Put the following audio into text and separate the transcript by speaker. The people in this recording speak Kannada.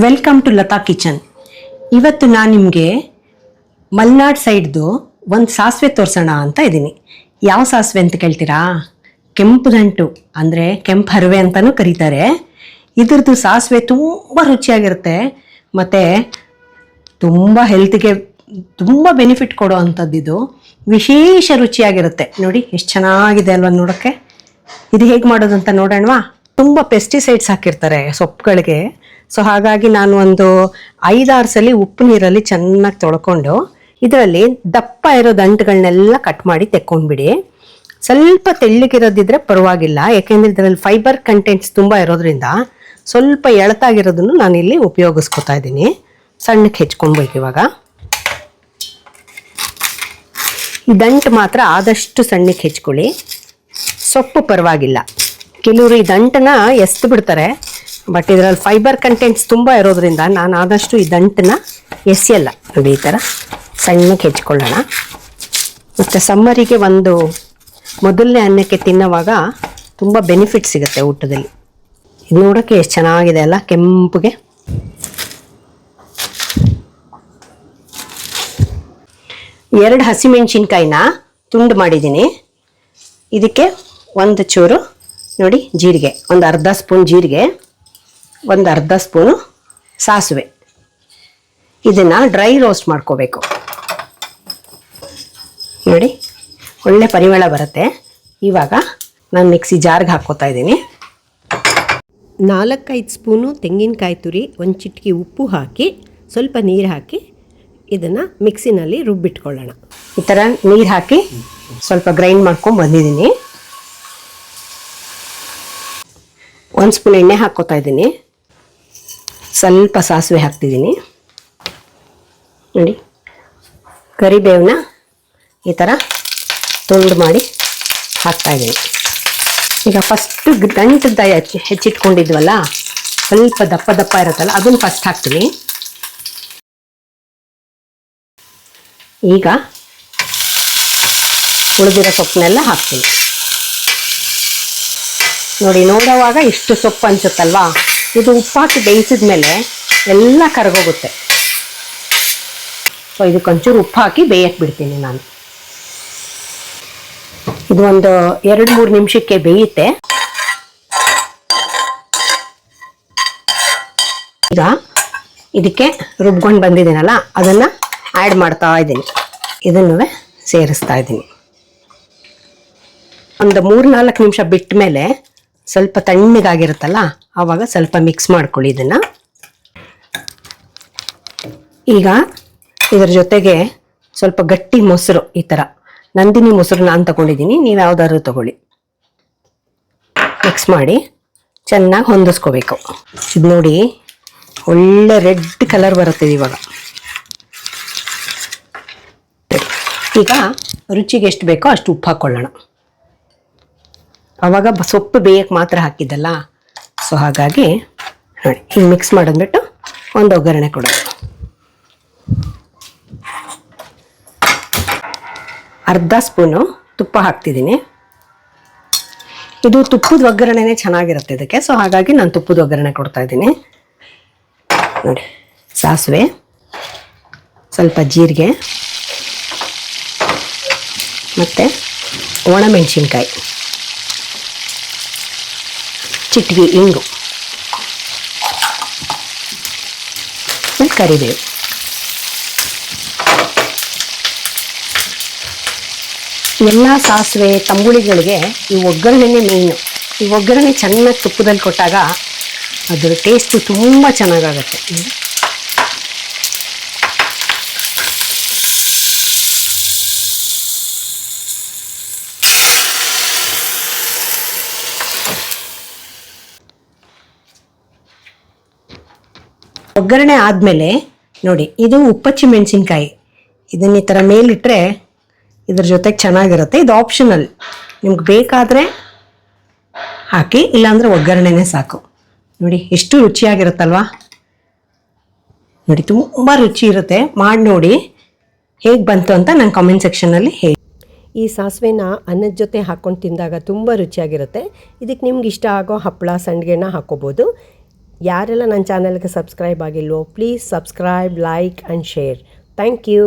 Speaker 1: ವೆಲ್ಕಮ್ ಟು ಲತಾ ಕಿಚನ್ ಇವತ್ತು ನಾನು ನಿಮಗೆ ಮಲ್ನಾಡ್ ಸೈಡ್ದು ಒಂದು ಸಾಸಿವೆ ತೋರಿಸೋಣ ಅಂತ ಇದ್ದೀನಿ. ಯಾವ ಸಾಸಿವೆ ಅಂತ ಕೇಳ್ತೀರಾ? ಕೆಂಪು ದಂಟು ಅಂದರೆ ಕೆಂಪು ಹರವೆ ಅಂತಲೂ ಕರೀತಾರೆ. ಇದ್ರದ್ದು ಸಾಸಿವೆ ತುಂಬ ರುಚಿಯಾಗಿರುತ್ತೆ. ಮತ್ತು ತುಂಬ ಹೆಲ್ತ್ಗೆ ತುಂಬ ಬೆನಿಫಿಟ್ ಕೊಡೋ ಅಂಥದ್ದು ಇದು. ವಿಶೇಷ ರುಚಿಯಾಗಿರುತ್ತೆ. ನೋಡಿ, ಎಷ್ಟು ಚೆನ್ನಾಗಿದೆ ಅಲ್ವಾ ನೋಡೋಕ್ಕೆ? ಇದು ಹೇಗೆ ಮಾಡೋದು ಅಂತ ನೋಡೋಣವಾ? ತುಂಬ ಪೆಸ್ಟಿಸೈಡ್ಸ್ ಹಾಕಿರ್ತಾರೆ ಸೊಪ್ಪುಗಳಿಗೆ. ಸೊ ಹಾಗಾಗಿ ನಾನು ಒಂದು ಐದಾರು ಸಲ ಉಪ್ಪು ನೀರಲ್ಲಿ ಚೆನ್ನಾಗಿ ತೊಳ್ಕೊಂಡು ಇದರಲ್ಲಿ ದಪ್ಪ ಇರೋ ದಂಟುಗಳನ್ನೆಲ್ಲ ಕಟ್ ಮಾಡಿ ತೆಕ್ಕೊಂಡ್ಬಿಡಿ ಸ್ವಲ್ಪ ತೆಳ್ಳಗಿರೋದಿದ್ರೆ ಪರವಾಗಿಲ್ಲ. ಯಾಕೆಂದ್ರೆ ಇದರಲ್ಲಿ ಫೈಬರ್ ಕಂಟೆಂಟ್ಸ್ ತುಂಬ ಇರೋದ್ರಿಂದ ಸ್ವಲ್ಪ ಎಳತಾಗಿರೋದನ್ನು ನಾನಿಲ್ಲಿ ಉಪಯೋಗಿಸ್ಕೊತಾ ಇದ್ದೀನಿ. ಸಣ್ಣಕ್ಕೆ ಹೆಚ್ಕೊಳ್ಬೇಕು ಇವಾಗ. ಈ ದಂಟು ಮಾತ್ರ ಆದಷ್ಟು ಸಣ್ಣಕ್ಕೆ ಹೆಚ್ಕೊಳ್ಳಿ. ಸೊಪ್ಪು ಪರವಾಗಿಲ್ಲ. ಕೆಲವರು ಈ ದಂಟನ್ನ ಎಸ್ದು ಬಿಡ್ತಾರೆ. ಬಟ್ ಇದರಲ್ಲಿ ಫೈಬರ್ ಕಂಟೆಂಟ್ಸ್ ತುಂಬ ಇರೋದ್ರಿಂದ ನಾನು ಆದಷ್ಟು ಈ ದಂಟನ್ನ ಎಸೆಯಲ್ಲ. ನೋಡಿ ಈ ಥರ ಸಣ್ಣಕ್ಕೆ ಹೆಚ್ಕೊಳ್ಳೋಣ. ಮತ್ತು ಸಮ್ಮರಿಗೆ ಒಂದು ಮೊದಲನೇ ಅನ್ನಕ್ಕೆ ತಿನ್ನೋವಾಗ ತುಂಬ ಬೆನಿಫಿಟ್ ಸಿಗುತ್ತೆ ಊಟದಲ್ಲಿ. ಇದು ನೋಡೋಕ್ಕೆ ಎಷ್ಟು ಚೆನ್ನಾಗಿದೆ ಅಲ್ಲ, ಕೆಂಪುಗೆ. ಎರಡು ಹಸಿಮೆಣಸಿನ್ಕಾಯಿನ ತುಂಡು ಮಾಡಿದ್ದೀನಿ. ಇದಕ್ಕೆ ಒಂದು ಚೂರು, ನೋಡಿ, ಜೀರಿಗೆ, ಒಂದು ಅರ್ಧ ಸ್ಪೂನ್ ಜೀರಿಗೆ. ಒಂದು ಅರ್ಧ ಸ್ಪೂನು ಸಾಸಿವೆ. ಇದನ್ನು ಡ್ರೈ ರೋಸ್ಟ್ ಮಾಡ್ಕೋಬೇಕು. ನೋಡಿ, ಒಳ್ಳೆ ಪರಿಮಳ ಬರುತ್ತೆ. ಇವಾಗ ನಾನು ಮಿಕ್ಸಿ ಜಾರ್ಗೆ ಹಾಕ್ಕೋತಾ ಇದ್ದೀನಿ. ನಾಲ್ಕೈದು ಸ್ಪೂನು ತೆಂಗಿನಕಾಯಿ ತುರಿ, ಒಂದು ಚಿಟಕಿ ಉಪ್ಪು ಹಾಕಿ, ಸ್ವಲ್ಪ ನೀರು ಹಾಕಿ ಇದನ್ನು ಮಿಕ್ಸಿನಲ್ಲಿ ರುಬ್ಬಿಟ್ಕೊಳ್ಳೋಣ. ಈ ಥರ ನೀರು ಹಾಕಿ ಸ್ವಲ್ಪ ಗ್ರೈಂಡ್ ಮಾಡ್ಕೊಂಡು ಬಂದಿದ್ದೀನಿ. ಒಂದು ಸ್ಪೂನ್ ಎಣ್ಣೆ ಹಾಕ್ಕೋತಾ ಇದ್ದೀನಿ. ಸ್ವಲ್ಪ ಸಾಸಿವೆ ಹಾಕ್ತಿದ್ದೀನಿ. ನೋಡಿ. ಕರಿಬೇವನ್ನ ಈ ಥರ ತುಂಡು ಮಾಡಿ ಹಾಕ್ತಾಯಿದ್ದೀನಿ ಈಗ ಫಸ್ಟು ಗಂಟದ ಹೆಚ್ಚಿಟ್ಕೊಂಡಿದ್ವಲ್ಲ, ಸ್ವಲ್ಪ ದಪ್ಪ ದಪ್ಪ ಇರುತ್ತಲ್ಲ, ಅದನ್ನು ಫಸ್ಟ್ ಹಾಕ್ತೀನಿ. ಈಗ ಉಳಿದಿರೋ ಸೊಪ್ಪನ್ನೆಲ್ಲ ಹಾಕ್ತೀನಿ. ನೋಡಿ, ನೋಡೋವಾಗ ಇಷ್ಟು ಸೊಪ್ಪು ಅನ್ಸುತ್ತಲ್ವಾ ಇದು ಉಪ್ಪಾಕಿ ಬೇಯಿಸಿದ ಮೇಲೆ ಎಲ್ಲ ಕರಗೋಗುತ್ತೆ. ಸೊ ಇದಕ್ಕೊಂಚೂರು ಉಪ್ಪು ಹಾಕಿ ಬೇಯಕ್ಕೆ ಬಿಡ್ತೀನಿ ನಾನು. ಇದು ಒಂದು ಎರಡು ಮೂರು ನಿಮಿಷಕ್ಕೆ ಬೇಯುತ್ತೆ. ಈಗ ಇದಕ್ಕೆ ರುಬ್ಕೊಂಡು ಬಂದಿದ್ದೀನಲ್ಲ, ಅದನ್ನು ಆ್ಯಡ್ ಮಾಡ್ತಾ ಇದ್ದೀನಿ. ಇದನ್ನು ಸೇರಿಸ್ತಾ ಇದ್ದೀನಿ. ಒಂದು ಮೂರು ನಾಲ್ಕು ನಿಮಿಷ ಬಿಟ್ಟ ಮೇಲೆ ಸ್ವಲ್ಪ ತಣ್ಣಗಾಗಿರುತ್ತಲ್ಲ ಆವಾಗ ಸ್ವಲ್ಪ ಮಿಕ್ಸ್ ಮಾಡ್ಕೊಳ್ಳಿ ಇದನ್ನು. ಈಗ ಇದರ ಜೊತೆಗೆ ಸ್ವಲ್ಪ ಗಟ್ಟಿ ಮೊಸರು ಈ ಥರ ನಂದಿನಿ ಮೊಸರು ನಾನು ತಗೊಂಡಿದ್ದೀನಿ, ನೀವು ಯಾವ್ದಾದ್ರು ತಗೊಳ್ಳಿ. ಮಿಕ್ಸ್ ಮಾಡಿ ಚೆನ್ನಾಗಿ ಹೊಂದಿಸ್ಕೋಬೇಕು. ಇದು ನೋಡಿ ಒಳ್ಳೆ ರೆಡ್ ಕಲರ್ ಬರುತ್ತೆ ಇವಾಗ. ಈಗ ರುಚಿಗೆ ಎಷ್ಟು ಬೇಕೋ ಅಷ್ಟು ಉಪ್ಪು ಹಾಕ್ಕೊಳ್ಳೋಣ ಅವಾಗ ಸೊಪ್ಪು ಬೇಯಕ್ಕೆ ಮಾತ್ರ ಹಾಕಿದ್ದಲ್ಲ? ಸೊ ಹಾಗಾಗಿ ನೋಡಿ, ಹಿಂಗೆ ಮಿಕ್ಸ್ ಮಾಡಿದ್ಬಿಟ್ಟು ಒಂದು ಒಗ್ಗರಣೆ ಕೊಡೋದು ಅರ್ಧ ಸ್ಪೂನು ತುಪ್ಪ ಹಾಕ್ತಿದ್ದೀನಿ. ಇದು ತುಪ್ಪದ ಒಗ್ಗರಣೆನೇ ಚೆನ್ನಾಗಿರುತ್ತೆ ಇದಕ್ಕೆ, ಸೊ ಹಾಗಾಗಿ ನಾನು ತುಪ್ಪದ ಒಗ್ಗರಣೆ ಕೊಡ್ತಾ ಇದ್ದೀನಿ. ನೋಡಿ, ಸಾಸಿವೆ, ಸ್ವಲ್ಪ ಜೀರಿಗೆ, ಮತ್ತು ಒಣಮೆಣಸಿನ್ಕಾಯಿ. ಚಿಟ್ಗಿ ಇಂಗು ಕರಿಬೇವು. ಎಲ್ಲ ಸಾಸಿವೆ, ತಂಬುಳಿಗಳಿಗೆ ಈ ಒಗ್ಗರಣೆನೇ ಮೀನು ಈ ಒಗ್ಗರಣೆ ಚೆನ್ನಾಗಿ ತುಪ್ಪದಲ್ಲಿ ಕೊಟ್ಟಾಗ ಅದರ ಟೇಸ್ಟು ತುಂಬ ಚೆನ್ನಾಗಾಗತ್ತೆ. ಒಗ್ಗರಣೆ ಆದಮೇಲೆ ನೋಡಿ, ಇದು ಉಪ್ಪಚ್ಚಿ ಮೆಣಸಿನ್ಕಾಯಿ ಇದನ್ನ ಈ ಥರ ಮೇಲಿಟ್ಟರೆ ಇದ್ರ ಜೊತೆಗೆ ಚೆನ್ನಾಗಿರುತ್ತೆ. ಇದು ಆಪ್ಷನಲ್ ನಿಮ್ಗೆ ಬೇಕಾದರೆ ಹಾಕಿ, ಇಲ್ಲಾಂದರೆ ಒಗ್ಗರಣೆನೇ ಸಾಕು. ನೋಡಿ, ಎಷ್ಟು ರುಚಿಯಾಗಿರುತ್ತಲ್ವಾ? ನೋಡಿ, ತುಂಬ ರುಚಿ ಇರುತ್ತೆ. ಮಾಡಿ ನೋಡಿ ಹೇಗೆ ಬಂತು ಅಂತ ನಾನು ಕಾಮೆಂಟ್ ಸೆಕ್ಷನಲ್ಲಿ ಹೇಳಿ.
Speaker 2: ಈ ಸಾಸಿವೆನ ಅನ್ನದ ಜೊತೆ ಹಾಕ್ಕೊಂಡು ತಿಂದಾಗ ತುಂಬ ರುಚಿಯಾಗಿರುತ್ತೆ. ಇದಕ್ಕೆ ನಿಮ್ಗೆ ಇಷ್ಟ ಆಗೋ ಹಪ್ಪಳ, ಸಂಡಿಗೆನ ಹಾಕ್ಕೋಬೋದು ಯಾರೆಲ್ಲ ನನ್ನ ಚಾನಲ್ಗೆ subscribe ಆಗಿಲ್ವೋ please subscribe like and share thank you